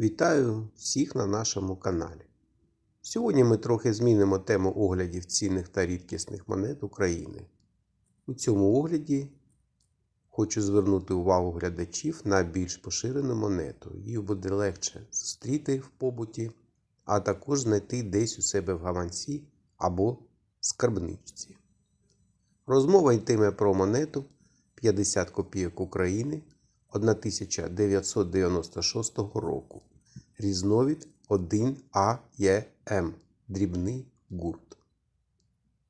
Вітаю всіх на нашому каналі. Сьогодні ми трохи змінимо тему оглядів цінних та рідкісних монет України. У цьому огляді хочу звернути увагу глядачів на більш поширену монету. Її буде легше зустріти в побуті, а також знайти десь у себе в гаманці або скарбничці. Розмова йтиме про монету 50 копійок України 1996 року. Різновид 1АЄМ. Дрібний гурт.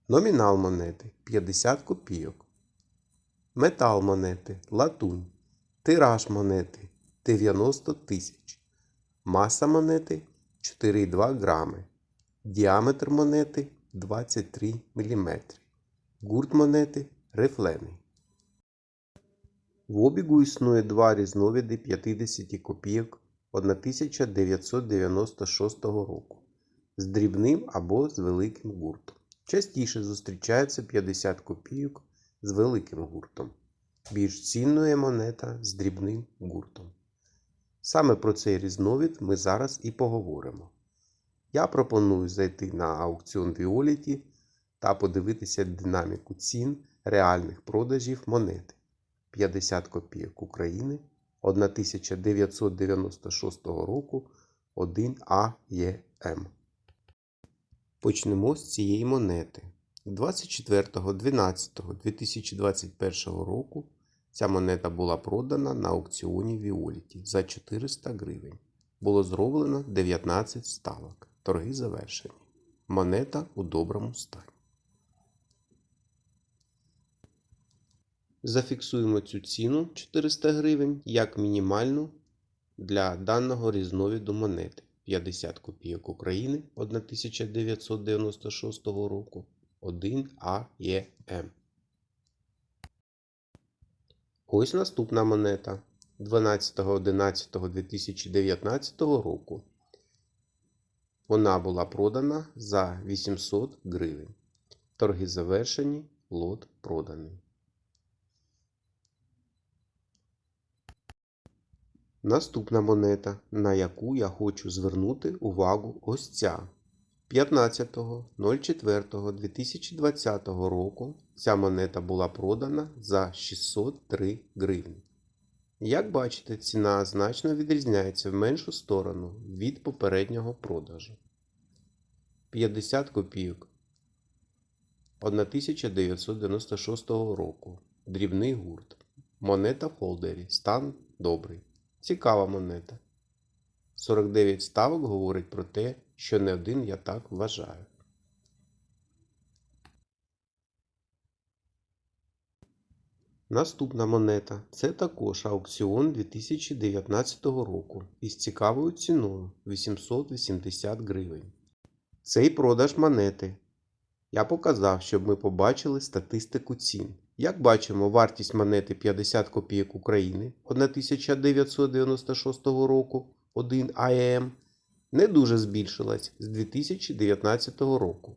Номінал монети 50 копійок. Метал монети латунь. Тираж монети 90 тисяч. Маса монети 4,2 грами. Діаметр монети 23 мм. Гурт монети рифлений. В обігу існує два різновиди 50 копійок 1996 року з дрібним або з великим гуртом. Частіше зустрічається 50 копійок з великим гуртом. Більш цінною монета з дрібним гуртом. Саме про цей різновид ми зараз і поговоримо. Я пропоную зайти на аукціон Violet та подивитися динаміку цін реальних продажів монети 50 копійок України 1996 року 1АЄМ. Почнемо з цієї монети. 24.12.2021 року ця монета була продана на аукціоні Віоліті за 400 гривень. Було зроблено 19 ставок. Торги завершені. Монета у доброму стані. Зафіксуємо цю ціну 400 гривень як мінімальну для даного різновиду монети 50 копійок України 1996 року 1АЄМ. Ось наступна монета 12.11.2019 року. Вона була продана за 800 гривень. Торги завершені, лот проданий. Наступна монета, на яку я хочу звернути увагу ось ця. 15.04.2020 року ця монета була продана за 603 гривні. Як бачите, ціна значно відрізняється в меншу сторону від попереднього продажу. 50 копійок 1996 року. Дрібний гурт. Монета в холдері. Стан добрий. Цікава монета. 49 ставок говорить про те, що не один я так вважаю. Наступна монета це також аукціон 2019 року із цікавою ціною 880 гривень. Цей продаж монети. Я показав, щоб ми побачили статистику цін. Як бачимо, вартість монети 50 копійок України 1996 року 1 АЕМ не дуже збільшилась з 2019 року.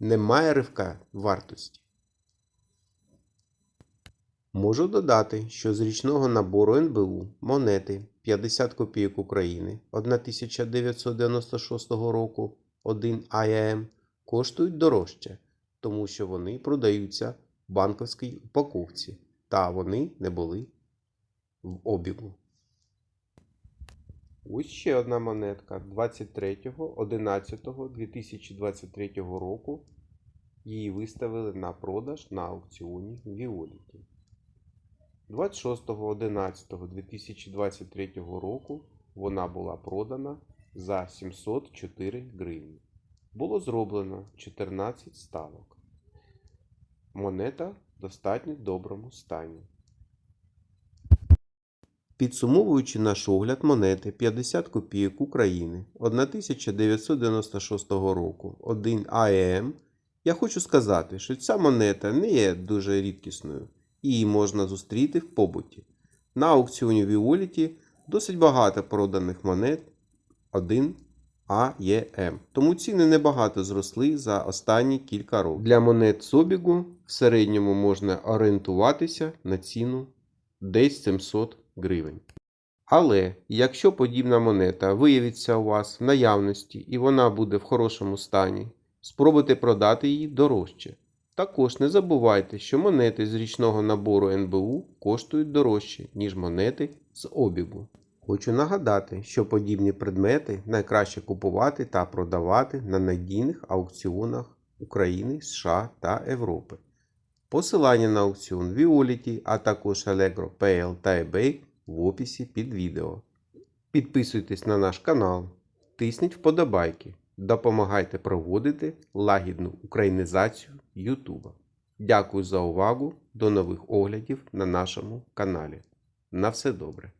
Немає ривка вартості. Можу додати, що з річного набору НБУ монети 50 копійок України 1996 року 1 АЕМ коштують дорожче, тому що вони продаються банковській упаковці, та вони не були в обігу. Ось ще одна монетка 23.11.2023 року. Її виставили на продаж на аукціоні Віоліті. 26.11.2023 року вона була продана за 704 гривні. Було зроблено 14 ставок. Монета в достатньо доброму стані. Підсумовуючи наш огляд монети 50 копійок України 1996 року 1 АЕМ, я хочу сказати, що ця монета не є дуже рідкісною її можна зустріти в побуті. На аукціоні Violet досить багато проданих монет 1 АЄМ. Тому ціни небагато зросли за останні кілька років. Для монет з обігу в середньому можна орієнтуватися на ціну десь 700 гривень. Але якщо подібна монета виявиться у вас в наявності і вона буде в хорошому стані, спробуйте продати її дорожче. Також не забувайте, що монети з річного набору НБУ коштують дорожче, ніж монети з обігу. Хочу нагадати, що подібні предмети найкраще купувати та продавати на надійних аукціонах України, США та Європи. Посилання на аукціон Violet, а також Allegro PL та eBay в описі під відео. Підписуйтесь на наш канал, тисніть вподобайки, допомагайте проводити лагідну українізацію Ютуба. Дякую за увагу. До нових оглядів на нашому каналі. На все добре!